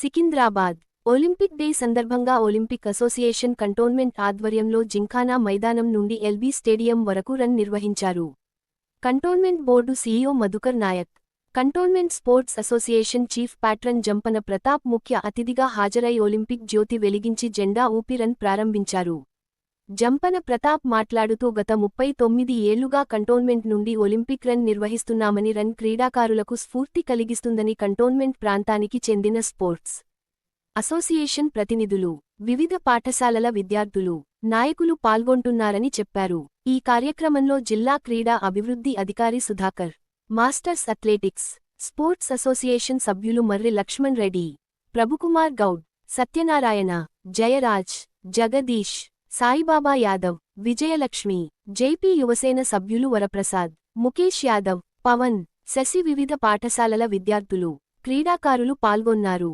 Secunderabad Olympic day సందర్భంగా Olympic association cantonment ఆధ్వర్యంలో జింఖానా మైదానం నుండి ఎల్బీ స్టేడియం వరకు రన్ నిర్వహించారు. Cantonment board CEO Madhukar Naik cantonment sports association chief patron Jampana Pratap ముఖ్య అతిథిగా హాజరై ఒలింపిక్ జ్యోతి వెలిగించి జెండా ఊపి రన్ ప్రారంభించారు. జంపన ప్రతాప్ మాట్లాడుతూ గత ముప్పై తొమ్మిది ఏళ్ళుగా కంటోన్మెంట్ నుండి ఒలింపిక్ రన్ నిర్వహిస్తున్నామని రన్ క్రీడాకారులకు స్ఫూర్తి కలిగిస్తుందని కంటోన్మెంట్ ప్రాంతానికి చెందిన స్పోర్ట్స్ అసోసియేషన్ ప్రతినిధులు వివిధ పాఠశాలల విద్యార్థులు నాయకులు పాల్గొంటున్నారని చెప్పారు. ఈ కార్యక్రమంలో జిల్లా క్రీడా అభివృద్ధి అధికారి Sudhakar masters athletics sports association సభ్యులు మర్రి లక్ష్మణ్ రెడ్డి ప్రభుకుమార్ గౌడ్ సత్యనారాయణ జయరాజ్ జగదీష్ సాయిబాబా యాదవ్ విజయలక్ష్మి జేపీ యువసేన సభ్యులు వరప్రసాద్ ముఖేష్ యాదవ్ పవన్ శశి వివిధ పాఠశాలల విద్యార్థులు క్రీడాకారులు పాల్గొన్నారు.